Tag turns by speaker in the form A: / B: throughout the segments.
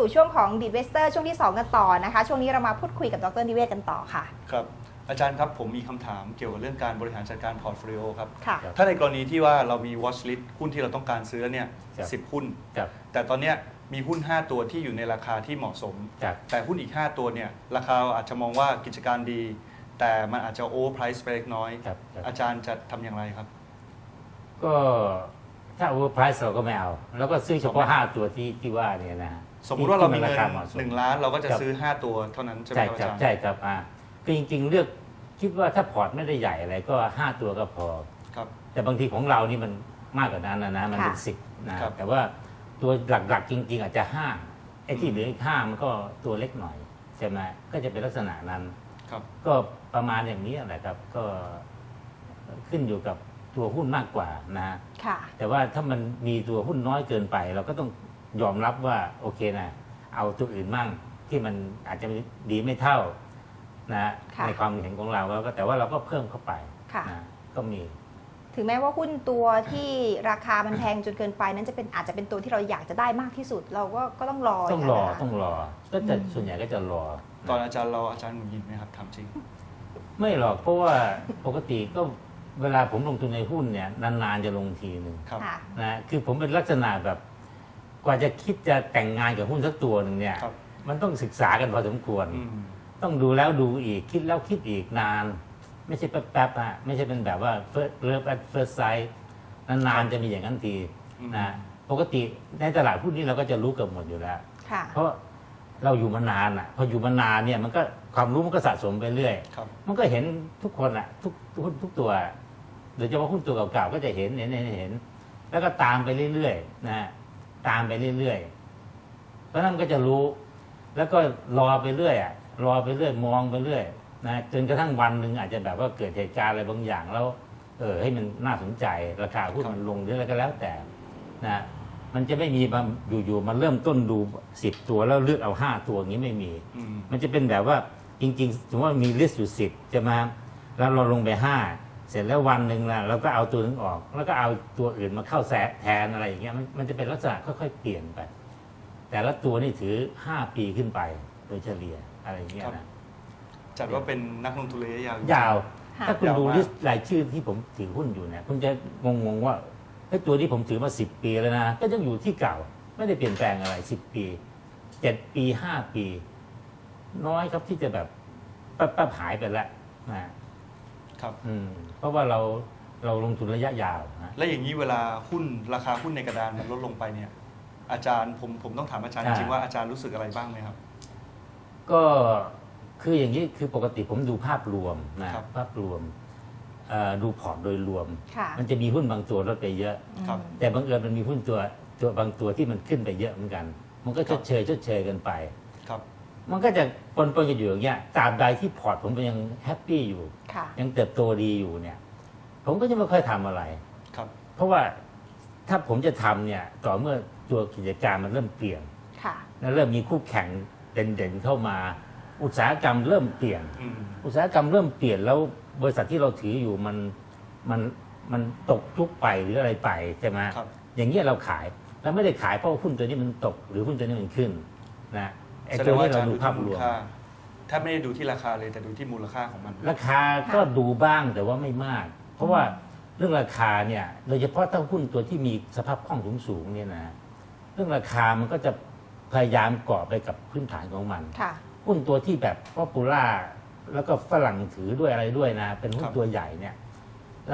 A: ลับเข้าสู่ช่วงของดีเวสเตอร์ช่วงที่ 2 กันต่อนะคะ ช่วงนี้เรามาพูดคุยกับดรนิเวศกันต่อค่ะ
B: ครับ อาจารย์ครับผมมีคำถามเกี่ยวกับเรื่องการบริหารจัดการพอร์ตโฟลิโอครับ
A: ค่ะ
C: ครับ
B: ถ้าในกรณีที่ว่าเรามี watch list หุ้นที่เราต้องการซื้อเนี่ย
C: ครับ
B: สิบหุ้น
C: ครับ
B: แต่ตอนเนี้ยมีหุ้น 5 ตัวที่อยู่ในราคาที่เหมาะสม
C: ครับ
B: แต่หุ้นอีก 5 ตัวเนี่ยราคาอาจจะมองว่ากิจการดี แต่มันอาจจะโอเวอร์ไพรซ์ไปเล็กน้อย
C: ครับครับ
B: อาจารย์จะทำอย่างไรครับ
C: ก็ถ้า overprice เราก็ไม่เอา แล้วก็ซื้อเฉพาะ5ตัวที่ที่ว่าเนี่ยนะฮะ
B: สมมุติว่าเรามีเงิน
C: ที่คหมาะสม
B: หนึ่งล้านเราก็จะ
C: ครับ
B: ซื้อ 5 ตัวเท่านั้นใช่ไหม
C: ใช่
B: ครับอา
C: ครับ
B: จารย์
C: ใช่ครับอ่าคือจริง ๆ เลือกคิดว่าถ้าพอร์ตไม่ได้ใหญ่อะไรก็ 5 ตัวก็พอ
B: ครับ
C: แต่บางทีของเรานี่มันมากกว่านั้นนะนะมันเป็น
A: ค่ะ
C: สิบนะครับแต่ว่าตัวหลักๆจริง ๆ อาจจะห้าไอ้ที่เหลืออีกห้ามันก็ตัวเล็กหน่อยใช่ไหมก็จะเป็นลักษณะนั้น
B: ครับ
C: ก็ประมาณอย่างนี้แหละครับก็ขึ้นอยู่กับตัวหุ้นมากกว่านะฮะ
A: ค่ะ
C: แต่ว่าถ้ามันมีตัวหุ้นน้อยเกินไป เราก็ต้อง ยอมรับว่าโอเคนะเอาตัวอื่นมั่งที่มันอาจจะดีไม่เท่านะ
A: ค่ะ
C: ในความเห็นของเราแล้วก็แต่ว่าเราก็เพิ่มเข้าไป
A: ค่ะ
C: นะก็มี
A: ถึงแม้ว่าหุ้นตัวที่ราคามันแพงจนเกินไป นั้นจะเป็นอาจจะเป็นตัวที่เราอยากจะได้มากที่สุด เราก็ก็ต้องรอ
C: ต้องรอ
A: อย่างนั้นนะคะ
C: ต้องรอ ก็จะ
A: อืม
C: ส่วนใหญ่ก็จะรอ
B: ตอนอาจารย์รออาจารย์หงุดหงิดไหมครับถามจริง
C: ไม่หรอกเพราะว่าปกติก็เวลาผมลงทุนในหุ้นเนี่ยนานๆจะลงทีหนึ่ง
B: ครับ
A: ค่ะ
C: นะคือผมเป็นลักษณะแบบ กว่าจะคิดจะแต่งงานกับหุ้นสักตัวหนึ่งเนี่ย
B: ครับ
C: มันต้องศึกษากันพอสมควร
B: อืม
C: ต้องดูแล้วดูอีกคิดแล้วคิดอีกนาน ไม่ใช่แป๊บๆอะไม่ใช่เป็นแบบว่า first love at first sight นานๆจะมีอย่างนั้นที
B: อืม
C: นะปกติในตลาดหุ้นนี้เราก็จะรู้เกือบหมดอยู่แล้ว
A: ค่ะ
C: เพราะเราอยู่มานานอะ พออยู่มานานเนี่ยมันก็ความรู้มันก็สะสมไปเรื่อย
B: ครับ
C: มันก็เห็นทุกคนอะ ทุกหุ้นทุกตัวโดยเฉพาะหุ้นตัวเก่าๆก็จะเห็นเห็นเห็นเห็น แล้วก็ตามไปเรื่อยๆนะฮะ ตามไปเรื่อยๆเพราะฉะนั้นมันก็จะรู้ แล้วก็รอไปเรื่อยอะรอไปเรื่อยมองไปเรื่อยนะจนกระทั่งวันหนึ่งอาจจะแบบว่าเกิดเหตุการณ์อะไรบางอย่างแล้ว เออให้มันน่าสนใจราคาหุ้น
B: ครับ
C: มันลงหรืออะไรก็แล้วแต่นะมันจะไม่มีมาอยู่ๆมาเริ่มต้นดูสิบตัวแล้วเลือกเอาห้าตัวอย่างนี้ไม่มี
B: อืม
C: มันจะเป็นแบบว่าจริงๆสมมติว่ามีลิสต์อยู่สิบจะมาแล้วเราลงไปห้า เสร็จแล้ววันหนึ่งละเราก็เอาตัวนึงออก แล้วก็เอาตัวอื่นมาเข้าแสแทนอะไรอย่างเงี้ยมันมันจะเป็นลักษณะค่อยๆเปลี่ยนไป แต่ละตัวนี่ถือห้าปีขึ้นไปโดยเฉลี่ยอะไรอย่างเงี้ย
B: ครับ
C: นะ
B: จัดว่าเป็นนักลงทุนระยะยาวจริงๆ
C: ยาว
A: ค่ะ
C: ถ้าคุณ
B: ยาว
C: ดู
B: มาก
C: ลิสต์รายชื่อที่ผมถือหุ้นอยู่เนี่ยคุณจะงงๆว่าไอ้ยตัวที่ผมถือมาสิบปีแล้วนะก็ยังอยู่ที่เก่า ไม่ได้เปลี่ยนแปลงอะไรสิบปีเจ็ดปีห้าปี น้อยครับที่จะแบบแป๊บๆหายไปแล้วนะ ครับ อืมเพราะว่าเราเราลงทุนระยะยาวนะ
B: และอย่างนี้เวลาหุ้นราคาหุ้นในกระดานมันลดลงไปเนี่ย อาจารย์ผมผมต้องถามอาจารย์จ
C: อ่า
B: ริงๆว่าอาจารย์รู้สึกอะไรบ้างไหมครับ
C: ก็คืออย่างนี้คือปกติผมดูภาพรวมนะครับ ภาพรวมเอ่อดูพอร์ตโดยรวม
A: ค่ะ
C: มันจะมีหุ้นบางตัวลดไปเยอะ
B: ครับ
A: อืม
C: แต่บังเอิญมันมีหุ้นตัวตัวบางตัวที่มันขึ้นไปเยอะเหมือนกัน มันก็ชดเชยชดเชยกันไป
B: ครับ
C: มันก็จะปนปนๆกันอยู่อย่างเงี้ยตราบใดที่พอร์ตผมยังแฮปปี้อยู่
A: ค่ะ
C: ยังเติบโตดีอยู่เนี่ย ผมก็จะไม่ค่อยทำอะไร
B: ครับ
C: เพราะว่าถ้าผมจะทำเนี่ยต่อเมื่อตัวกิจการมันเริ่มเปลี่ยน
A: ค่ะ
C: แล้วเริ่มมีคู่แข่งเด่นๆเข้ามา อุตสาหกรรมเริ่มเปลี่ยน
B: อืม
C: อุตสาหกรรมเริ่มเปลี่ยนแล้วบริษัทที่เราถืออยู่มันมันมันตกยุคไปหรืออะไรไปใช่ไหม
B: ครับ
C: อย่างเงี้ยเราขายเราไม่ได้ขายเพราะว่าหุ้นตัวนี้มันตกหรือหุ้นตัวนี้มันขึ้นนะ ไอ้
B: แสด
C: ตัว
B: งว่า
C: นี้
B: อาจา
C: เรา
B: รย์
C: ดู
B: ดู
C: ภา
B: ที่
C: พ
B: มู
C: ร
B: ล
C: วม
B: ค่าถ้าไม่ได้ดูที่ราคาเลยแต่ดูที่มูลค่าของมัน
C: ราคาก็ดูบ้างแต่ว่าไม่มาก เพราะว่าเรื่องราคาเนี่ยโดยเฉพาะถ้าหุ้นตัวที่มีสภาพคล่องสูงๆเนี่ยนะเรื่องราคามันก็จะพยายามเกาะไปกับพื้นฐานของมัน
A: ค่ะ
C: หุ้นตัวที่แบบป๊อปปูล่าแล้วก็ฝรั่งถือด้วยอะไรด้วยนะ เป็นหุ้
B: คนรับ
C: ตัวใหญ่เนี่ย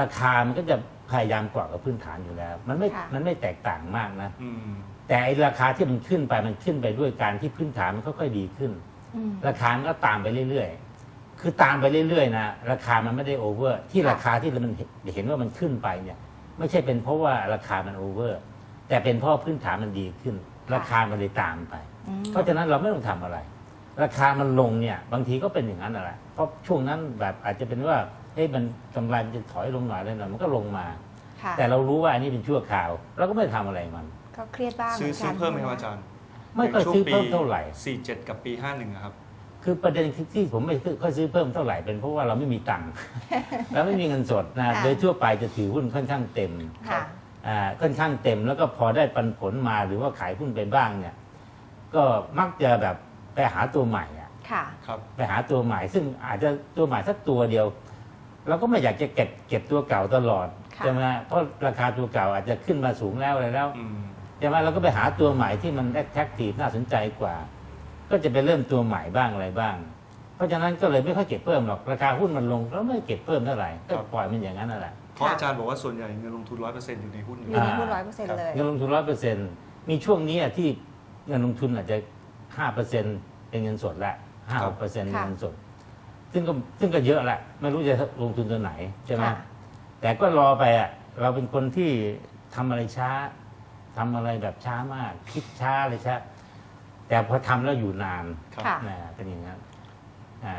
C: ราคามันก็จะพยายามเกาะกับพื้นฐานอยู่แล้ว มันไม่
A: ค่ะ
C: มันไม่แตกต่างมากนะ
B: อืม
C: แต่ไอราคาที่มันขึ้นไปมันขึ้นไปด้วยการที่พื้นฐานมันค่อยๆดีขึ้น
A: อืม
C: ราคามันก็ตามไปเรื่อยๆ คือตามไปเรื่อยๆนะราคามันไม่ได้โอเวอร์ ที่
A: ค่ะ
C: ราคาที่มันเห็นเห็นว่ามันขึ้นไปเนี่ย ไม่ใช่เป็นเพราะว่าราคามันโอเวอร์ แต่เป็นเพราะพื้นฐานมันดีขึ้น ราคามันเลยตามไป
A: อืม
C: เพราะฉะนั้นเราไม่ต้องทำอะไร ราคามันลงเนี่ยบางทีก็เป็นอย่างนั้นแหละเพราะช่วงนั้นแบบอาจจะเป็นว่าเฮ้ยมันกำไรมันจะถอยลงหน่อยเลยหน่อยมันก็ลงมา
A: ค่ะ
C: แต่เรารู้ว่าอันนี้เป็นชั่วคราวเราก็ไม่ทำอะไรมัน
A: ก็เครียดบ้าง
B: ซื้อ
A: ห
B: ซื้อ
A: กัน
B: เพิ่มไหมครับอาจารย์
C: ไม่ค่อยซื้อเพิ่มเท่าไหร่
B: สี่เจ็ดกับปีห้าหนึ่งครับ
C: คือประเด็นที่ที่ผมไม่ค่อยซื้อเพิ่มเท่าไหร่เป็นเพราะว่าเราไม่มีตังค์เราไม่มีเงินสดนะ
A: ค่ะ
C: โดยทั่วไปจะถือหุ้นค่อนข้างเต็ม
A: ค่ะ
C: อ่าค่อนข้างเต็มแล้วก็พอได้ปันผลมาหรือว่าขายหุ้นไปบ้างเนี่ย ก็มักจะแบบไปหาตัวใหม่อะ
A: ค่ะ
B: ครับ
C: ไปหาตัวใหม่ ซึ่งอาจจะตัวใหม่สักตัวเดียวเราก็ไม่อยากจะเก็บเก็บตัวเก่าตลอด
A: ค่ะ
C: ใช่ไหมเพราะราคาตัวเก่าอาจจะขึ้นมาสูงแล้วอะไรแล้ว
B: อืม
C: ใช่ไหมเราก็ไปหาตัวใหม่ที่มัน attractive น่าสนใจกว่า ก็จะไปเริ่มตัวใหม่บ้างอะไรบ้าง เพราะฉะนั้นก็เลยไม่ค่อยเก็บเพิ่มหรอกราคาหุ้นมันลงเราไม่เก็บเพิ่มเท่าไหร่ก็ปล่อยมันอย่างนั้นนั่นแหละ
B: เพราะอาจารย์บอกว่าส่วนใหญ่เงินลงทุนร้อยเปอร์เซ็นต์อยู่ในหุ้นอยู่
A: อยู่ใน
C: อ่า
A: หุ้นร้อยเปอร์เซ็นต์เลย
C: เงินลงทุนร้อยเปอร์เซ็นต์มีช่วงนี้อะที่เงินลงทุนอาจจะห้าเปอร์เซ็นต์เป็นเงินสดละห้า
B: ครั
C: ห
B: บ
C: กเปอร์เซ็นต์เป็น
A: ค่ะ
C: เงินสด ซึ่งก็ซึ่งก็เยอะละไม่รู้จะลงทุนตัวไหนใช่ไหม
A: ค่ะ
C: แต่ก็รอไปอะเราเป็นคนที่ทำอะไรช้า ทำอะไรแบบช้ามาก คิดช้าเลยช้าแต่พอทำแล้วอยู่นาน
B: ครับ
A: ค่ะ
C: นะเป็นอย่างนั้นอ่า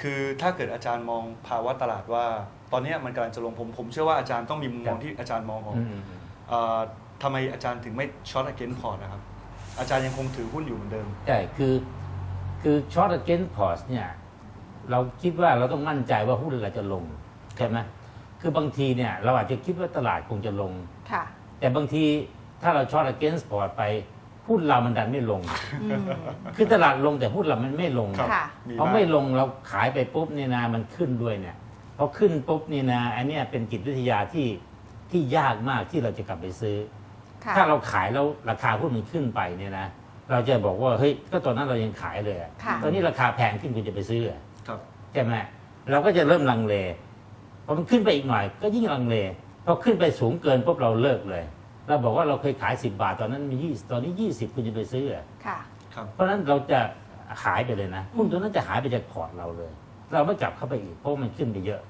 B: คือถ้าเกิดอาจารย์มองภาวะตลาดว่า ตอนเนี้ยมันกำลังจะลงผมผมเชื่อว่าอาจารย์ต้องมีมุมมอง
C: ครับ
B: ที่อาจารย์มองออก
C: อืม
B: เอ่อทำไมอาจารย์ถึงไม่ช็อต against port นะครับ อาจารย์ยังคงถือหุ้นอยู่เหมือนเดิม
C: ใช่คือ คือช็อตเกนพอร์ตเนี่ย เราคิดว่าเราต้องมั่นใจว่าหุ้นเราจะลงใช่ไหมคือบางทีเนี่ย เราอาจจะคิดว่าตลาดคงจะลง
A: ค่ะ
C: แต่บางที ถ้าเราช็อตเกนพอร์ตไปหุ้นเรามันดันไม่ลง
A: อืม
C: คือตลาดลงแต่หุ้นเรามันไม่ลง
B: ครับ
A: ค่ะ
B: มี
C: พอ
B: บ้าง
C: ไม่ลงเราขายไปปุ๊บนี่นะมันขึ้นด้วยเนี่ยพอขึ้นปุ๊บนี่นะอันเนี้ยเป็นจิตวิทยาที่ที่ยากมากที่เราจะกลับไปซื้อ
A: ค่ะ
C: ถ้าเราขายแล้วราคาหุ้นมันขึ้นไปเนี่ยนะ เราจะบอกว่าเฮ้ยก็ตอนนั้นเรายังขายเลยอะ
A: ค่ะ
C: ตอนนี้ราคาแพงขึ้นคุณจะไปซื้ออะ
B: ครับ
C: ใช่ไหมเราก็จะเริ่มลังเลพอมันขึ้นไปอีกหน่อย ก็ยิ่งลังเลพอขึ้นไปสูงเกินปุ๊บเราเลิกเลย เราบอกว่าเราเคยขาย 10 บาท ตอนนั้นมี 20 ตอนนี้ 20 คุณจะไปซื้ออะ
A: ค่ะ
B: ครับ
C: เพราะฉะนั้นเราจะขายไปเลยนะหุ้นตัวนั้นจะหายไปจากพอร์ตเราเลย เราไม่กลับเข้าไปอีกเพราะมันขึ้นไปเยอะ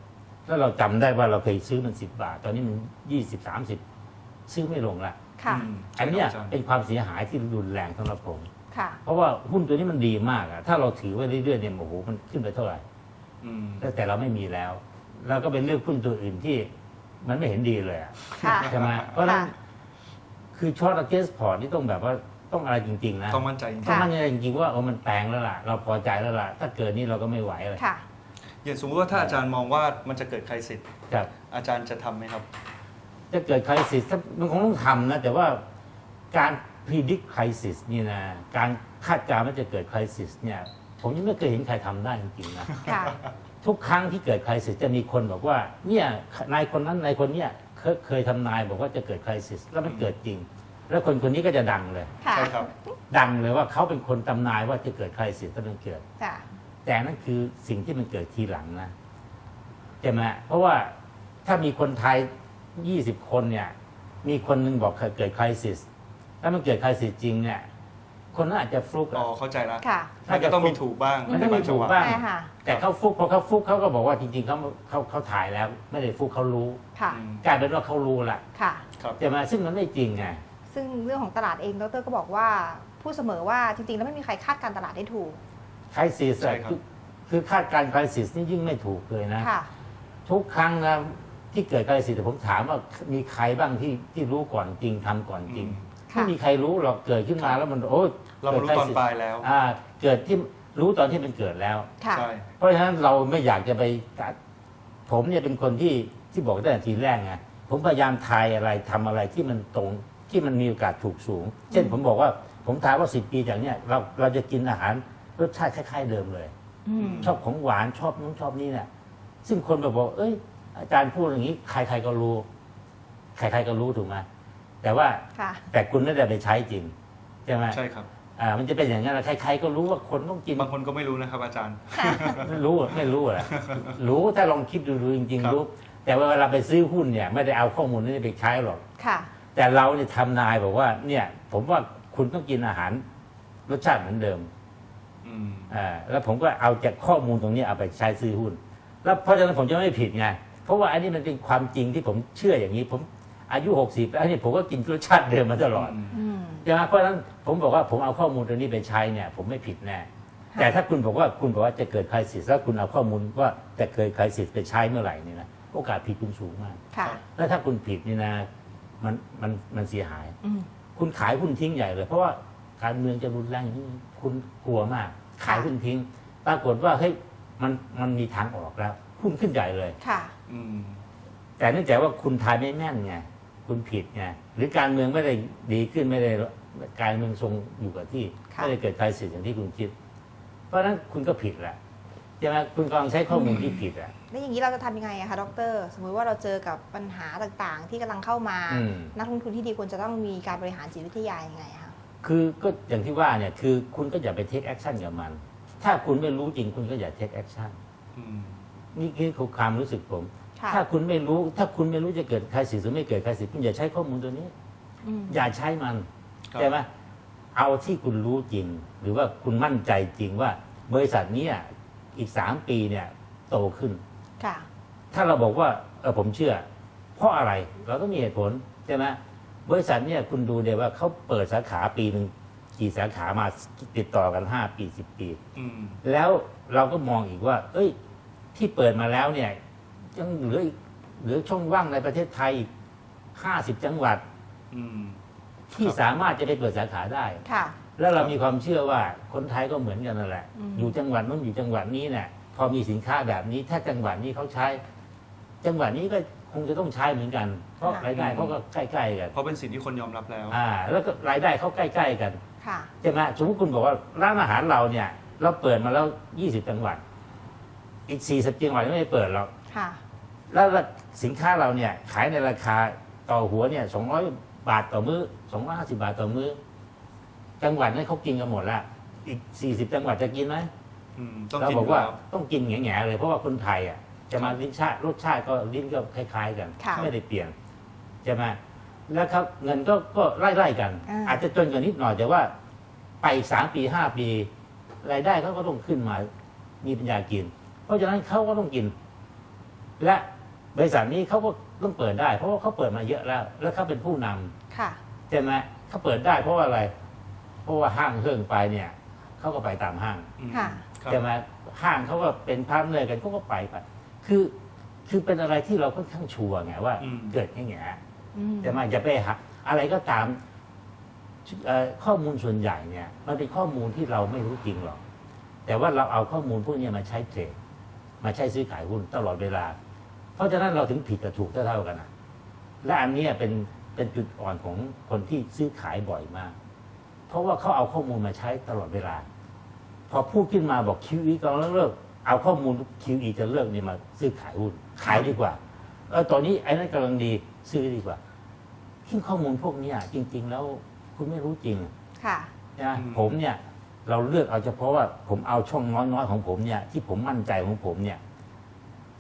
C: แล้วเราจำได้ว่าเราเคยซื้อมัน 10 บาท ตอนนี้มัน 20 30 ซื้อไม่ลงละ
A: ค่ะ
B: อืม
C: อันเนี้ย
B: ใช่ครับอาจารย์
C: เป็นความเสียหายที่รุนแรงสำหรับผม
A: ค่ะ
C: เพราะว่าหุ้นตัวนี้มันดีมากอะถ้าเราถือไว้เรื่อยๆเนี่ยโอ้โหมันขึ้นไปเท่าไหร่
B: อืม
C: แต่แต่เราไม่มีแล้ว เราก็เป็นเลือกหุ้นตัวอื่นที่มันไม่เห็นดีเลยอะ
A: ค่ะ
C: ใช่ไหมเพราะฉะนั้น
A: ค่ะ
C: คือช็อตเกสพอร์ตนี่ต้องแบบว่าต้องอะไรจริง ๆ นะ
B: ต้องมั่นใจจริง
C: ต้อง
A: ค่ะ
C: มั่นใจจริงๆว่าเออมันแปลงแล้วล่ะ เราพอใจแล้วล่ะ ถ้าเกิดนี่เราก็ไม่ไหวเลย
A: ค่ะ
B: ๆอย่างสมมติว่าถ้าอาจารย์มองว่ามันจะเกิดใครสิทธิ์
C: ครับ
B: อาจารย์จะทำไหมครับ
C: จะเกิดคริสิสมันคงต้องทำนะ แต่ว่าการพิจิตรคริสิสนี่นะ การคาดการณ์ว่าจะเกิดคริสิสเนี่ย ผมยังไม่เคยเห็นใครทำได้จริงๆนะ
A: ค่ะ
C: ทุกครั้งที่เกิดคริสิสจะมีคนบอกว่า เนี่ยนายคนนั้นนายคนเนี้ย เคยเคยทำนายบอกว่าจะเกิดคริสิสแล้วมันเกิดจริง แล้วคนคนนี้ก็จะดังเลย
A: ค่ะ
B: ใช่ครับ
C: ดังเลยว่าเขาเป็นคนตำนายว่าจะเกิดคริสิสแล้วมันเกิด
A: ค่ะ
C: แต่นั่นคือสิ่งที่มันเกิดทีหลังนะใช่ไหมเพราะว่าถ้ามีคนไทย 20 คนเนี่ย มีคนหนึงบอกเกิดคริสิสแล้วมันเกิดคริสิสจริงเนี่ย คนนั้นอาจจะฟลุก
B: อ๋
C: อะ
B: อเข้าใจแล้ว
A: ค่ะ
B: มันก็ต้องมีถูกบ้าง
C: มันต้องมีถูกบ้าง
A: ใช่ค่ะ
C: แต่เขาฟลุกพอเขาฟลุกเขาก็บอกว่าจริงๆเขาเขาเขาถ่ายแล้ว ไม่ได้ฟลุกเขารู้
A: ค่ะ
B: อืม
C: กลายเป็นว่าเขารู้ละ
A: ค่ะ
B: ครับ
C: ใช่ไหมซึ่งมันไม่จริงไง
A: ซึ่งเรื่องของตลาดเองดรก็บอกว่าพูดเสมอว่าจริงๆ แล้วไม่มีใครคาดการณ์ตลาดได้ถูก
C: คริสิส
B: ใช่ครับ
C: คือคือคาดการณ์คริสิสนี่ยิ่งไม่ถูกเลยนะ
A: ค่ะ
C: ทุกครั้งนะที่เกิดคริสิสผมถามว่ามีใครบ้างที่ที่รู้ก่อนจริงทำก่อนจริง
A: ค่ะ
C: ไม่มีใครรู้หรอกเกิดขึ้นมาแล้วมันโอ้
B: เรามารู้ตอนปลายแล้ว
C: อ่า เกิดที่รู้ตอนที่มันเกิดแล้ว
A: ค่ะ
B: ใช่
C: เพราะฉะนั้นเราไม่อยากจะไปตัดผมเนี่ยเป็นคนที่ที่บอกตั้งแต่ทีแรกไงผมพยายามทายอะไรทำอะไรที่มันตรงที่มันมีโอกาสถูกสูง เช่นผมบอกว่าผมทายว่าสิบปีจากเนี้ยเราเราจะกินอาหารรสชาติคล้าย ๆ เดิมเลย
A: อืม
C: ชอบของหวานชอบนู้นชอบนี่เนี่ยซึ่งคนแบบบอก เอ้ย อาจารย์พูดอย่างนี้ ใครๆก็รู้ ใครๆก็รู้ถูกไหม แต่ว่า
A: ค่ะ
C: แต่คุณไม่ได้ไปใช้จริงใช่ไหม
B: ใช่ครับ
C: อ่ามันจะเป็นอย่างนั้นแหละใครๆก็รู้ว่าคนต้องกิน
B: บางคนก็ไม่รู้นะครับอาจารย์
C: ไม่รู้อะไม่รู้อะรู้ถ้าลองคิดดูดูจริง
B: ครับ
C: ๆรู้ แต่ว่าเวลาไปซื้อหุ้นเนี่ยไม่ได้เอาข้อมูลนี้ไปใช้หรอก
A: ค่ะ
C: แต่เราเนี่ยทำนายบอกว่าเนี่ยผมว่าคุณต้องกินอาหารรสชาติเหมือนเดิม
B: อืม
C: อ่าแล้วผมก็เอาจากข้อมูลตรงนี้เอาไปใช้ซื้อหุ้น แล้วเพราะฉะนั้นผมจะไม่ผิดไง เพราะว่าอันนี้มันเป็นความจริงที่ผมเชื่ออย่างนี้ ผม อายุ 60แล้วนี่ผมก็กินรสชาติเดิมมาตลอด
B: อืม
A: อืม
C: ใช่ไหมเพราะฉะนั้นผมบอกว่าผมเอาข้อมูลตรงนี้ไปใช้เนี่ย ผมไม่ผิดแน่
A: ค่ะ
C: แต่ถ้าคุณบอกว่าคุณบอกว่าจะเกิดคริสิสแล้วคุณเอาข้อมูลว่าจะเกิดคริสิสไปใช้เมื่อไหร่นี่นะโอกาสผิดคุณสูงมาก
A: ค่ะ
C: แล้วถ้าคุณผิดนี่นะมันมันมันเสียหาย
A: อืม
C: คุณขายหุ้นทิ้งใหญ่เลย เพราะว่าการเมืองจะรุนแรงอย่างนี้คุณกลัวมาก ขายหุ้นทิ้ง ปรากฏว่าเฮ้ยมันมันมีทางออกแล้วหุ้นขึ้นใหญ่เลย
A: ค่ะ
B: อืม
C: แต่เนื่องจากว่าคุณทายไม่แม่นไง คุณผิดไงหรือการเมืองไม่ได้ดีขึ้นไม่ได้การเมืองทรงอยู่กับที่
A: ค่ะ
C: ไม่ได้เกิดการสิทธิ์อย่างที่คุณคิด เพราะฉะนั้นคุณก็ผิดแหละใช่ไหมคุณกำลังใช้ข้อมูลที่ผิดอะ
A: แล้วอย่างนี้เราจะทำยังไงอะคะดร สมมุติว่าเราเจอกับปัญหาต่างๆ ที่กำลังเข้ามา
C: อืม
A: นักลงทุนที่ดีควรจะต้องมีการบริหารจิตวิทยายังไงคะ
C: คือก็อย่างที่ว่าเนี่ยคือคุณก็อย่าไปเทคแอคชั่นกับมัน ถ้าคุณไม่รู้จริงคุณก็อย่าเทคแอคชั่น
B: อืม
C: นี่คือความรู้สึกผม
A: ค่ะ
C: ถ้าคุณไม่รู้ ถ้าคุณไม่รู้จะเกิดใครสิทธิ์หรือไม่เกิดใครสิทธิ์คุณอย่าใช้ข้อมูลตัวนี้
A: อืม
C: อย่าใช้มัน
B: ครับ
C: ใช่ไหมเอาที่คุณรู้จริง หรือว่าคุณมั่นใจจริงว่า บริษัทเนี้อีกสามปีเนี่ยโตขึ้น
A: ค่ะ
C: ถ้าเราบอกว่าเออผมเชื่อ เพราะอะไรเราต้องมีเหตุผลใช่ไหมบริษัทเนี่ยคุณดูเดี๋ยวว่าเขาเปิดสาขาปีหนึ่งกี่สาขามาติดต่อกันห้าปีสิบปี
B: อืม
C: แล้วเราก็มองอีกว่า เอ้ย ที่เปิดมาแล้วเนี่ย ยังเหลืออีกเหลือช่องว่างในประเทศไทยอีกห้าสิบจังหวัด
B: อืม
C: ที่
B: ครับ
C: สามารถจะไปเปิดสาขาได้
A: ค่ะ
C: แล้วเรามีความเชื่อว่าคนไทยก็เหมือนกันนั่นแหละ
A: อืม
C: อยู่จังหวัดนู้นอยู่จังหวัดนี้เนี่ยพอมีสินค้าแบบนี้ ถ้าจังหวัดนี้เขาใช้ จังหวัดนี้ก็คงจะต้องใช้เหมือนกัน เพราะรายได้เขาก็ใกล้ๆกัน
B: เพราะเป็นสิ่งที่คนยอมรับแล้ว
C: อ่า แล้วก็รายได้เขาใกล้ๆกัน
A: ค่ะ
C: ใช่ไหมสมมติคุณบอกว่าร้านอาหารเราเนี่ย เราเปิดมาแล้ว 20 จังหวัด อีก 40 จังหวัดไม่ได้เปิดหรอก
A: ค่ะ
C: แล้วสินค้าเราเนี่ยขายในราคาต่อหัวเนี่ย200บาทต่อมื้อ250บาทต่อมื้อจังหวัดนั้นเขากินกันหมดละอีก40จังหวัดจะกินไหม
B: อืมต้อง
C: เรา
B: กิน
C: บอกว่า
B: อยู่แล้ว
C: ต้องกินแง่ๆเลย เพราะว่าคนไทยอะจะมาลิ้นชาติรสชาติก็ลิ้นก็คล้าย ๆ กัน
A: ค่ะ
C: ไม่ได้เปลี่ยนใช่ไหมแล้วครับเงินก็ก็ไล่ๆกัน
A: อ่า
C: อาจจะจนกว่านิดหน่อยแต่ว่า ไปอีกสามปีห้าปี รายได้เขาก็ต้องขึ้นมา มีปัญญากิน เพราะฉะนั้นเขาก็ต้องกิน และ บริษัทนี้เขาก็ต้องเปิดได้ เพราะว่าเขาเปิดมาเยอะแล้ว แล้วเขาเป็นผู้นำ
A: ค่ะ
C: ใช่ไหมเขาเปิดได้เพราะว่าอะไร เพราะว่าห้างเฮิ่งไปเนี่ยเขาก็ไปตามห้าง
B: อืม
A: ค่ะ
B: ครับ
C: ใช่ไหมห้างเขาก็เป็นพาร์ทเนอร์กันเขาก็ไปไปคือคือเป็นอะไรที่เราค่อนข้างชัวร์ไงว่า
B: อืม
C: เกิดแง่
A: อืม
C: ๆแต่มาอย่าไปหาอะไรก็ตามเอ่อข้อมูลส่วนใหญ่เนี่ย มันเป็นข้อมูลที่เราไม่รู้จริงหรอก แต่ว่าเราเอาข้อมูลพวกนี้มาใช้เทรดมาใช้ซื้อขายหุ้นตลอดเวลา เพราะฉะนั้นเราถึงผิดกับถูกเท่าๆกันนะและอันเนี้ยเป็นเป็นจุดอ่อนของคนที่ซื้อขายบ่อยมาก เพราะว่าเขาเอาข้อมูลมาใช้ตลอดเวลา พอพูดขึ้นมาบอก QE กำลังเลิกเอาข้อมูล QE จะเลิกเนี่ยมาซื้อขายหุ้นขายดีกว่าเออตอนนี้ไอ้นั่นกำลังดีซื้อดีกว่าที่ข้อมูลพวกเนี้ยจริง ๆ แล้วคุณไม่รู้จริง
A: ค่ะ
C: นะ
B: อืม
C: ผมเนี่ยเราเลือกเอาเฉพาะว่าผมเอาช่องน้อยๆของผมเนี่ยที่ผมมั่นใจของผมเนี่ย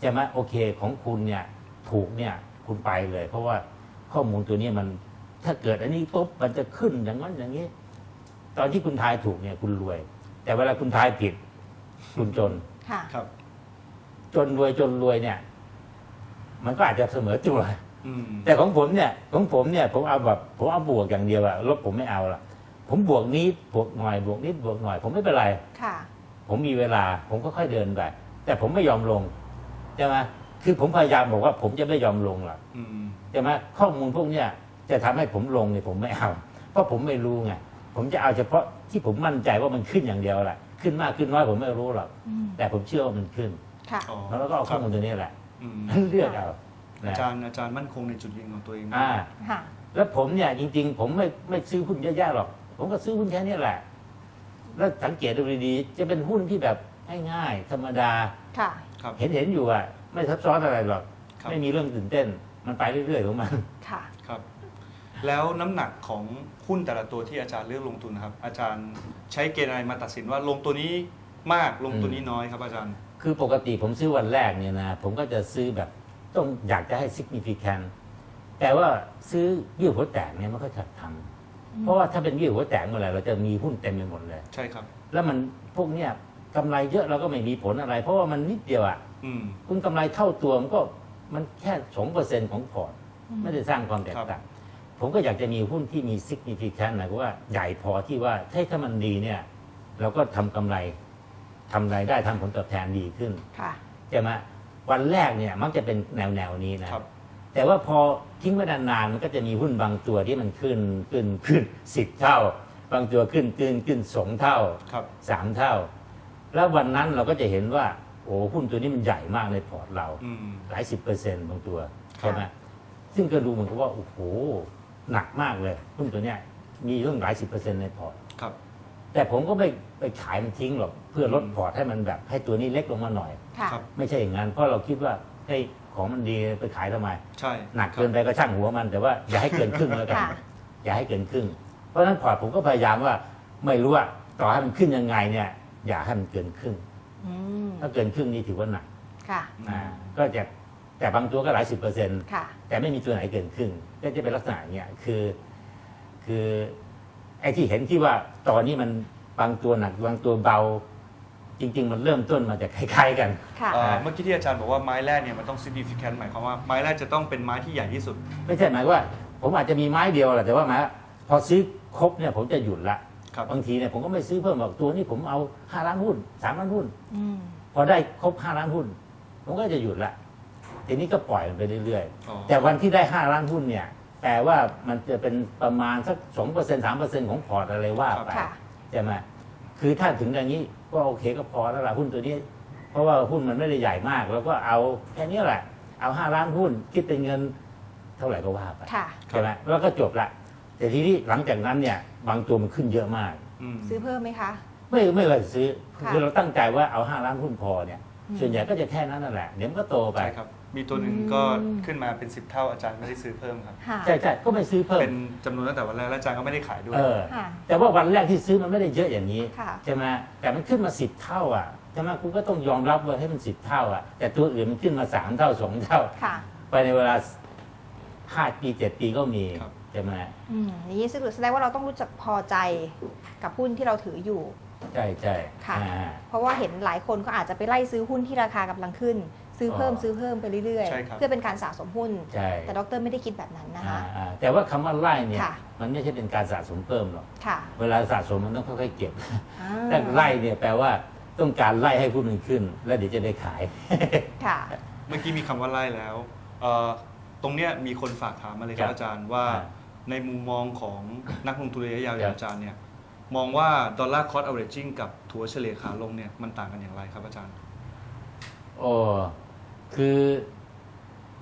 C: ใช่ไหมโอเคของคุณเนี่ยถูกเนี่ยคุณไปเลย เพราะว่าข้อมูลตัวเนี้ยมันถ้าเกิดอันนี้ปุ๊บมันจะขึ้นอย่างนั้นอย่างนี้ ตอนที่คุณทายถูกเนี่ยคุณรวย แต่เวลาคุณทายผิด คุณจน
A: ค่ะ
B: ครับ
C: จนรวยจนรวยเนี่ย มันก็อาจจะเสมอตัว
B: อืม
C: แต่ของผมเนี่ยของผมเนี่ย ผมเอาแบบผมเอาบวกอย่างเดียวอะลบผมไม่เอาละผมบวกนิดบวกหน่อยบวกนิดบวกหน่อย ผมไม่เป็นไร
A: ค่ะ
C: ผมมีเวลา ผมก็ค่อยเดินไปแต่ผมไม่ยอมลง ใช่ไหมคือผมพยายามบอกว่าผมจะไม่ยอมลงหรอก
B: อืม
C: ใช่ไหมข้อมูลพวกเนี้ยจะทำให้ผมลงเนี่ยผมไม่เอาเพราะผมไม่รู้ไงผมจะเอาเฉพาะที่ผมมั่นใจว่ามันขึ้นอย่างเดียวแหละขึ้นมากขึ้นน้อยผมไม่รู้หรอก
A: อืม
C: แต่ผมเชื่อว่ามันขึ้น
A: ค่ะ
B: อ๋อ
C: แล้วก็เอาข้อมูล
B: ครับ
C: ตัวนี้แหละ
B: อืม
C: เลือกเอา
B: อา
C: นะ
B: จารย์อาจารย์มั่นคงในจุดยืนของตัวเอง
C: อ่า
A: ค่ะ
C: แล้วผมเนี่ยจริง ๆ ผมไม่ไม่ซื้อหุ้นเยอะๆหรอก ผมก็ซื้อหุ้นแค่นี้แหละ แล้วสังเกตดูดีๆจะเป็นหุ้นที่แบบง่ายๆธรรมดา
A: ค่ะ
B: ครับ
C: เห็นเห็นอยู่อะไม่ซับซ้อนอะไรหรอก
B: ครับ
C: ไม่มีเรื่องตื่นเต้น มันไปเรื่อยๆของมัน
A: ค่ะ
B: ครับ แล้วน้ำหนักของหุ้นแต่ละตัวที่อาจารย์เลือกลงทุนนะครับ อาจารย์ใช้เกณฑ์อะไรมาตัดสินว่าลงตัวนี้มากลงตัวนี้น้อยครับ อาจารย์
C: คือปกติผมซื้อวันแรกเนี่ยนะผมก็จะซื้อแบบต้องอยากจะให้ significant แต่ว่าซื้อเยี่ยวหัวแตกเนี่ยมันก็จะทำเพราะว่าถ้าเป็นเยี่ยวหัวแตกเมื่อไหร่เราจะมีหุ้นเต็มไปหมดเลย
B: ใช่ครับ
C: แล้วมันพวกเนี้ย กำไรเยอะเราก็ไม่มีผลอะไร เพราะว่ามันนิดเดียวอะ
B: อืม
C: คุณกำไรเท่าตัวมันก็มันแค่สองเปอร์เซ็นของพอร์ต
A: อืม
C: ไม่ได้สร้างความแตกต่างผมก็อยากจะมีหุ้นที่มี significant หมายความว่าใหญ่พอที่ว่าถ้าถ้ามันดีเนี่ย เราก็ทำกำไรทำรายได้ทำผลตอบแทนดีขึ้น
A: ค่ะ
C: ใช่ไหมวันแรกเนี่ยมักจะเป็นแนวแนวๆนี้นะครับ แต่ว่าพอทิ้งไว้นานๆมันก็จะมีหุ้นบางตัวที่มันขึ้นขึ้นขึ้นสิบเท่า บางตัวขึ้นขึ้นขึ้นสองเท่า
B: ครับ
C: สามเท่า แล้ววันนั้นเราก็จะเห็นว่า โอ้หุ้นตัวนี้มันใหญ่มากในพอร์ตเรา
B: อืม
C: หลายสิบเปอร์เซ็นต์บางตัวใช่ไหมซึ่งก็ดูเหมือนกับว่า โอ้โห หนักมากเลยหุ้นตัวเนี้ยมีเรื่องหลายสิบเปอร์เซ็นต์ในพอร์ต
B: ครับ
C: แต่ผมก็ไม่ไปขายมันทิ้งหรอก เพื่อลดพอร์ตให้มันแบบ ให้ตัวนี้เล็กลงมาหน่อย
A: ค่ะ
B: ครับ
C: ไม่ใช่อย่างนั้น เพราะเราคิดว่าเฮ้ยของมันดีไปขายทำไม
B: ใช่
C: หนักเกินไปก็ช่างหัวมัน แต่ว่าอย่าให้เกินครึ่งแล้วกัน
A: ค่ะ
C: อย่าให้เกินครึ่ง เพราะฉะนั้นพอร์ตผมก็พยายามว่า ไม่รู้ว่าต่อให้มันขึ้นยังไงเนี่ย อย่าให้มันเกินครึ่ง
A: อืม
C: ถ้าเกินครึ่งนี่ถือว่าหนัก
A: ค่ะ
C: อ่าก็จะแต่บางตัวก็หลายสิบเปอร์เซ็นต์
A: ค่ะ
C: แต่ไม่มีตัวไหนเกินครึ่งก็จะเป็นลักษณะเนี้ยคือ คือไอ้ที่เห็นที่ว่าตอนนี้มันบางตัวหนักบางตัวเบา จริง ๆ มันเริ่มต้นมาจากคล้ายๆกัน
A: ค่ะ
B: เอ่อเมื่อกี้ที่อาจารย์บอกว่าไม้แรกเนี่ยมันต้อง significant หมายความว่าไม้แรกจะต้องเป็นไม้ที่ใหญ่ที่สุด
C: ไม่ใช่หมายว่า ผมอาจจะมีไม้เดียวแหละแต่ว่าหมายว่าพอซื้อครบเนี่ยผมจะหยุดละ
B: ครับ
C: บางทีเนี่ยผมก็ไม่ซื้อเพิ่มบอกตัวนี้ผมเอาห้าล้านหุ้นสามล้านหุ้น
A: อืม
C: พอได้ครบห้าล้านหุ้นผมก็จะหยุดละทีนี้ก็ปล่อยมันไปเรื่อย
B: อ๋อ
C: ๆ แต่วันที่ได้ห้าล้านหุ้นเนี่ยแปลว่ามันจะเป็นประมาณสักสองเปอร์เซ็นสามเปอร์เซ็นของพอร์ตอะไรว่าไป
A: ค่ะ
C: ใช่ไหมคือถ้าถึงอย่างนี้ก็โอเคก็พอแล้วล่ะหุ้นตัวนี้ เพราะว่าหุ้นมันไม่ได้ใหญ่มาก แล้วก็เอาแค่นี้แหละ เอาห้าล้านหุ้น คิดเป็นเงินเท่าไหร่ก็ว่าไป
A: ค่ะ
C: ใช่ไหมแล้วก็จบละ แต่ทีนี้หลังจากนั้นเนี่ยบางตัวมันขึ้นเยอะมาก
B: อืม
A: ซื้อเพิ่มไหมคะ
C: ไม่ไม่เลยซื้อ
A: ค่ะ
C: คือเราตั้งใจว่าเอาห้าล้านหุ้นพอเนี่ย
A: อืม
C: ส่วนใหญ่ก็จะแค่นั้นนั่นแหละเดี๋ยวมันก็โตไป
B: ใช่ครับ มีตัวหนึ่ง
A: อืม
B: ก็ขึ้นมาเป็น 10 เท่าอาจารย์ไม่ได้ซื้อเพิ่มครับ
A: ค่ะ
C: ใช่ใช่ก็ไม่ซื้อเพิ่ม
B: เป็นจำนวนตั้งแต่วันแรกแล้วอาจารย์ก็ไม่ได้ขายด้วย
C: เออ
A: ค่ะ
C: แต่ว่าวันแรกที่ซื้อมันไม่ได้เยอะอย่างนี้
A: ค่ะ
C: ใช่ไหมแต่มันขึ้นมาสิบเท่าอะใช่ไหมคุณก็ต้องยอมรับว่าให้มันสิบเท่าอะแต่ตัวอื่นมันขึ้นมาสามเท่าสองเท่า
A: ค่ะ
C: ไปในเวลาห้าปีเจ็ดปีก็มี
B: ครับ
C: ใช่ไหม
A: อืมอย่างนี้แสดงว่าเราต้องรู้จักพอใจกับหุ้นที่เราถืออยู่
C: ใช่ใช่
A: ค่ะ
C: อ่า
A: เพราะว่าเห็นหลายคนก็อาจจะไปไล่ซื้อหุ้นที่ราคากำลังขึ้น ซื้อเพิ่ม
C: อ๋อ
A: ซื้อเพิ่มไปเรื่อย
B: ใช่ครับ
A: ๆ เพื่อเป็นการสะสมหุ้น
C: ใช่
A: แต่ดรไม่ได้คิดแบบนั้นนะคะ
C: อ่าอ่าแต่ว่าคำว่าไล่เนี่ย
A: ค่ะ
C: มันไม่ใช่เป็นการสะสมเพิ่มหรอก
A: ค่ะ
C: เวลาสะสมมันต้องค่อยๆเก็บ
A: อ่า
C: ถ้าไล่เนี่ยแปลว่าต้องการไล่ให้หุ้นมันขึ้น แล้วเดี๋ยวจะได้ขาย
A: ค่ะ
B: เมื่อกี้มีคำว่าไล่แล้วเอ่อตรงเนี้ยมีคนฝากถามมาเลยครั
C: ครับบ
B: อาจารย์ว่า
C: อ่า
B: ในมุมมองของนักลงทุนระยะยาวอ
C: ครั
B: ย่าง
C: บ
B: อาจารย์เนี่ยมองว่าดอลลาร์คอร์สเอเวอเรจิ้งกับถัวเฉลี่ยขาลงเนี่ยมันต่างกันอย่างไรครับอาจารย์
C: โอ้คือ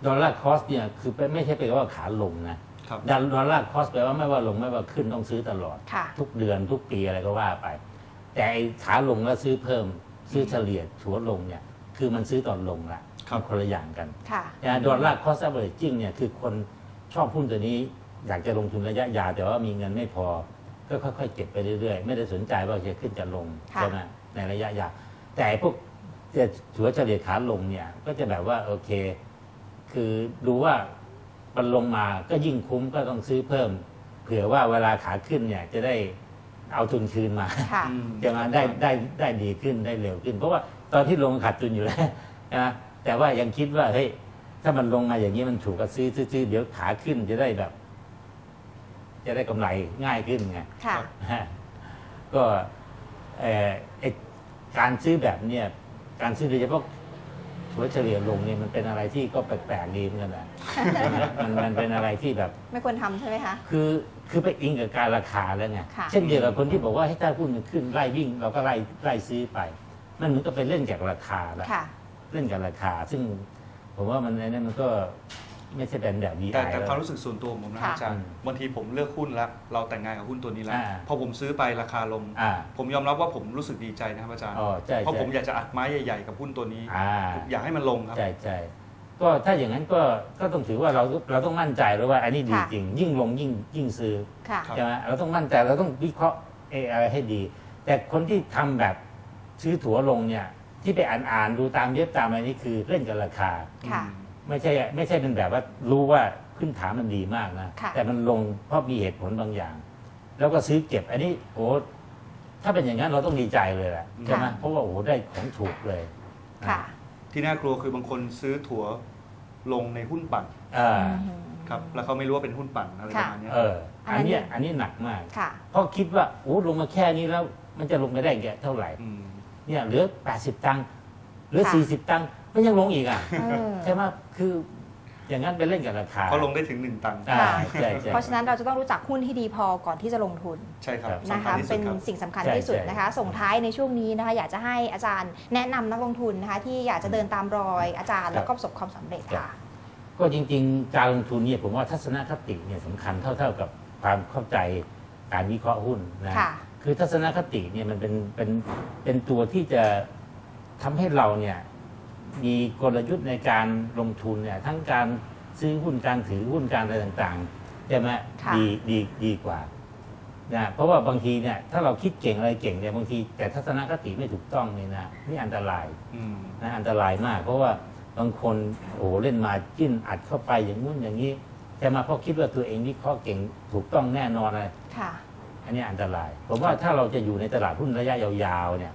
C: ดอลลาร์คอสเนี่ยคือเป็นไม่ใช่แปลว่าขาลงนะครับดอลลาร์คอสแปลว่าไม่ว่าลงไม่ว่าขึ้นต้องซื้อตลอด
A: ค่ะ
C: ทุกเดือนทุกปีอะไรก็ว่าไป แต่ไอ้ขาลงแล้วซื้อเพิ่ม ซื้อเฉลี่ยถัวลงเนี่ยคือมันซื้อตอนลงละ
B: ครับ
C: มันคนละอย่างกัน
A: ค่ะ
C: นะดอลลาร์คอสเอเวอเรจิ้งเนี่ยคือคนชอบหุ้นตัวนี้ อยากจะลงทุนระยะยาวแต่ว่ามีเงินไม่พอ ก็ค่อยๆเก็บไปเรื่อยๆ ไม่ได้สนใจว่าจะขึ้นจะลง
A: ค่ะ
C: ใช่ไหมในระยะยาวแต่ไอ้พวกจะถัวเฉลี่ยขาลงเนี่ย ก็จะแบบว่าโอเค คือดูว่ามันลงมาก็ยิ่งคุ้มก็ต้องซื้อเพิ่ม เผื่อว่าเวลาขาขึ้นเนี่ยจะได้เอาทุนคืนมา
A: ค่ะ
B: อืม
C: จะมาได้ได้ได้ดีขึ้นได้เร็วขึ้น เพราะว่าตอนที่ลงขาดทุนอยู่แล้วนะแต่ว่ายังคิดว่าเฮ้ยถ้ามันลงมาอย่างนี้มันถูกก็ซื้อซื้อซื้อเดี๋ยวขาขึ้นจะได้แบบ จะได้กำไรง่ายขึ้นไง
A: ค่ะ
C: ฮะก็เอ่อไอ้การซื้อแบบเนี้ยการซื้อโดยเฉพาะถัวเฉลี่ยลงเนี่ยมันเป็นอะไรที่ก็แปลกๆดีเหมือนกันนะใช่ไหมมันมันเป็นอะไรที่แบบ
A: ไม่ควรทำใช่ไหมคะ
C: คือคือไปอิงกับการราคาแล้วไง
A: ค่ะ
C: เช่นเดียวกับคนที่บอกว่าให้ถ้าหุ้นมันขึ้นไล่วิ่ง เราก็ไล่ไล่ซื้อไป มันเหมือนกับไปเล่นกับราคาแล้ว
A: ค่ะ
C: เล่นกับราคา ซึ่งผมว่ามันในนั้นมันก็ ไม่ใช่เป็นแบบ VI
B: แต่แต่
C: แล้ว
B: ความรู้สึกส่วนตัวของผมนะ
A: ค่ะ
B: อาจารย์
C: อืม
B: บางทีผมเลือกหุ้นแล้วเราแต่งงานกับหุ้นตัวนี้แล้ว
C: อ่า
B: พอผมซื้อไปราคาลง
C: อ่า
B: ผมยอมรับว่าผมรู้สึกดีใจนะครับอาจารย์
C: อ๋อใช่
B: เพราะ
C: ใช่
B: ผมอยากจะอัดไม้ใหญ่ๆกับหุ้นตัวนี้
C: อ่า
B: อยากให้มันลงครับ
C: ใช่ใช่ก็ถ้าอย่างนั้นก็ก็ต้องถือว่าเราเราต้องมั่นใจแล้วว่าอันนี้ดี
A: ค่ะ
C: จริง ยิ่งลงยิ่งยิ่งซื้อ
A: ค่ะ
B: ครับ
C: ใช่ไหมเราต้องมั่นใจเราต้องวิเคราะห์เอออะไรให้ดี แต่คนที่ทำแบบซื้อถั่วลงเนี่ยที่ไปอ่านอ่านดูตามเย็บตามอะไรนี่คือเล่นกับราคา
A: ค่ะ
C: ไม่ใช่ไม่ใช่เป็นแบบว่ารู้ว่าพื้นฐานมันดีมากนะ
A: ค่ะ
C: แต่มันลงเพราะมีเหตุผลบางอย่าง แล้วก็ซื้อเก็บอันนี้โอ้ถ้าเป็นอย่างนั้นเราต้องดีใจเลยแหละใช่ไหมเพราะว่าโอ้ได้ของถูกเลย
A: ค่ะ
B: ที่น่ากลัวคือบางคนซื้อถั่วลงในหุ้นปั่น
C: อ่า
A: อืม
B: ครับแล้วเขาไม่รู้ว่าเป็นหุ้นปั่นอะไรประมาณเนี้ย
C: เออ อันเนี้ยอันนี้หนักมาก
A: ค่ะ
C: เพราะคิดว่าโอ้ลงมาแค่นี้แล้ว มันจะลงไปได้แค่เท่าไหร่
B: อืม
C: เนี่ยเหลือ 80 ตังค์เหลือ
A: ค่ะ
C: 40 ตังค์ มันยังลงอีกอะ
A: เออ
C: ใช่ไหมคืออย่างนั้นไปเล่นกับราคา
B: เขาลงได้ถึงหนึ่งตังค์
C: อ่า
A: ค่ะ
C: ใช่ใช่
A: เพราะฉะนั้นเราจะต้องรู้จักหุ้นที่ดีพอก่อนที่จะลงทุน
B: ใช่ครับ
C: ครับ
B: สำ
A: นะ
B: คัญ
A: คะ
B: ที่สุ
A: เป็
B: ด
A: น
B: ครับ
A: สิ่งสำคัญ
C: ใช่
A: ที่สุด
C: ใช่
A: นะคะ ส่งท้ายในช่วงนี้นะคะ อยากจะให้อาจารย์แนะนำนักลงทุนนะคะ ที่อยากจะเดินตามรอยอาจารย์แล้วก็ประสบความสำเร็จค่ะ
C: ก็จริงๆ การลงทุนเนี่ยผมว่าทัศนคติเนี่ยสำคัญเท่าๆกับความเข้าใจการวิเคราะห์หุ้นนะ
A: ค่ะ
C: คือทัศนคติเนี่ยมันเป็นเป็นเป็นตัวที่จะทำให้เราเนี่ย มีกลยุทธ์ในการลงทุนเนี่ยทั้งการซื้อหุ้นการถือหุ้นการอะไรต่างๆใช่ไหม
A: ค่ะ
C: ดีดีดีกว่านะเพราะว่าบางทีเนี่ยถ้าเราคิดเก่งอะไรเก่งเนี่ยบางที แต่ทัศนคติไม่ถูกต้องเนี่ยนะนี่อันตราย
B: อืม
C: นะอันตรายมาก เพราะว่าบางคนโอ้โหเล่นมาจิ้นอัดเข้าไปอย่างนู้นอย่างนี้แต่มาเพราะคิดว่าตัวเองวิเคราะห์เก่งถูกต้องแน่นอนอะไร
A: ค่ะ
C: อันนี้อันตราย ผมว่าถ้าเราจะอยู่ในตลาดหุ้นระยะยาวๆเนี่ย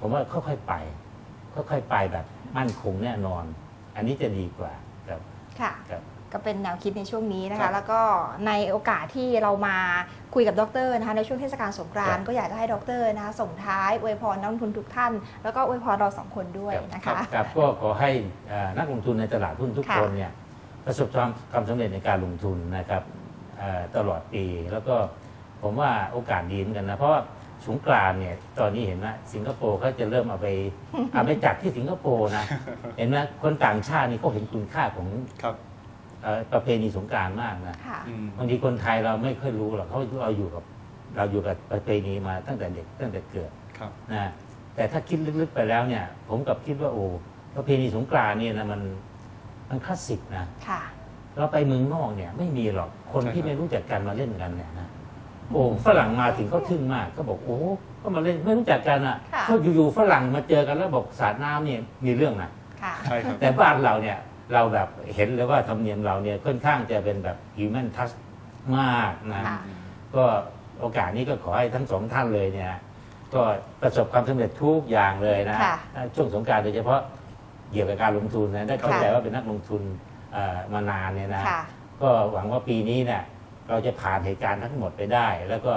C: ผมว่าค่อยๆไปค่อยๆไปแบบ มั่นคงแน่นอน อันนี้จะดีกว่าครับ
A: ค่ะ
C: ครับ
A: ก็เป็นแนวคิดในช่วงนี้นะ
B: ครั
A: คะ
B: บ
A: แล้วก็ในโอกาสที่เรามาคุยกับดรนะคะในช่วงเทศกาลสงกรานต์
C: ครับ
A: ก็อยากจะให้ดรนะคะส่งท้ายอวยพรนักลงทุนทุกท่าน แล้วก็อวยพรเราสองคนด้วยนะ
C: ครั
A: คะ
C: บครับก็ขอให้เอ่อนักลงทุนในตลาดหุ้นทุก
A: ค่ะ
C: คนเนี่ยประสบความความสำเร็จในการลงทุนนะครับเอ่อตลอดปีแล้วก็ผมว่าโอกาสดีเหมือนกันนะ เพราะว่า สงกรานต์เนี่ย ตอนนี้เห็นไหมสิงคโปร์เขาจะเริ่มเอาไปเอาไปจัดที่สิงคโปร์นะ เห็นไหมคนต่างชาตินี่เขาเห็นคุณค่าของ
B: ครับ
C: เอ่อประเพณีสงกรานต์มากนะ
A: ค่ะ
B: อืม
C: บางทีคนไทยเราไม่ค่อยรู้หรอกเขาเราอยู่กับ เราอยู่กับประเพณีมาตั้งแต่เด็กตั้งแต่เกิด
B: ครับ
C: นะแต่ถ้าคิดลึกๆไปแล้วเนี่ย ผมกลับคิดว่าโอ้ประเพณีสงกรานต์เนี่ยนะมันมันคลาสสิกนะ
A: ค่ะ
C: เราไปเมืองนอกเนี่ย ไม่มีหรอกคน
B: ใช่
C: ที่
B: ครับ
C: ไม่รู้จักกันมาเล่นกันเนี่ยนะ โอ้ฝรั่งมาถึงเขาทึ่งมาก ก็บอกโอ้ก็มาเล่นไม่รู้จักกันอะ
A: ค่ะ
C: ก็อยู่ๆฝรั่งมาเจอกันแล้วบอกสาดน้ำเนี่ยมีเรื่องนะ
A: ค่ะ
B: ใช่ครับ
C: แต่บ้านเราเนี่ยเราแบบเห็นเลยว่าธรรมเนียมเราเนี่ยค่อนข้างจะเป็นแบบ human touch มากนะ
A: ค่ะ
C: ก็โอกาสนี้ก็ขอให้ทั้งสองท่านเลยเนี่ยก็ประสบความสำเร็จทุกอย่างเลยนะ
A: ค่ะ
C: ช่วงสงกรารโดยเฉพาะเกี่ยวกับการลงทุนนะได้เข้าใจ
A: ค่ะ
C: ว่าเป็นนักลงทุนเอ่อมานานเนี่ยนะ
A: ค่ะ
C: ก็หวังว่าปีนี้เนี่ย เราจะผ่านเหตุการณ์ทั้งหมดไปได้ แล้วก็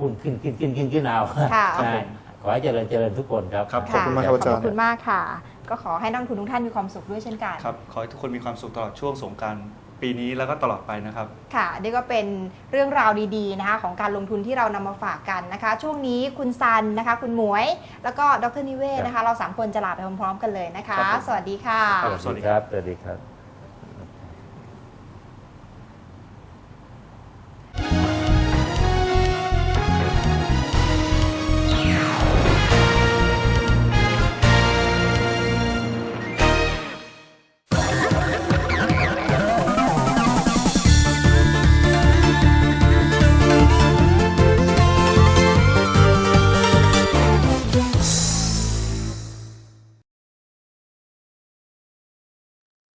C: หุ้นขึ้นขึ้นขึ้นขึ้นขึ้นเอา
A: ค่ะ
C: นะขอให้เจริญเจริญทุกคนครับ
B: ครับ
D: ขอบคุณมากครับอาจารย์
A: ขอบคุณมากค่ะ ก็ขอให้นักลงทุนทุกท่านมีความสุขด้วยเช่นกัน
B: ครับ ขอให้ทุกคนมีความสุขตลอดช่วงสงกรารปีนี้แล้วก็ตลอดไปนะครับ
A: ค่ะนี่ก็เป็นเรื่องราวดีๆนะคะของการลงทุนที่เรานำมาฝากกันนะคะ ช่วงนี้คุณซันนะคะ คุณหมวย แล้วก็ดรนิเวศน์นะคะ เราสามคนจะลาไปพร้อมๆกันเลยนะคะ
B: ครับผม
A: สวัสดีค่ะ
B: ครับ
C: สวัสดีครับสวัสดีครับ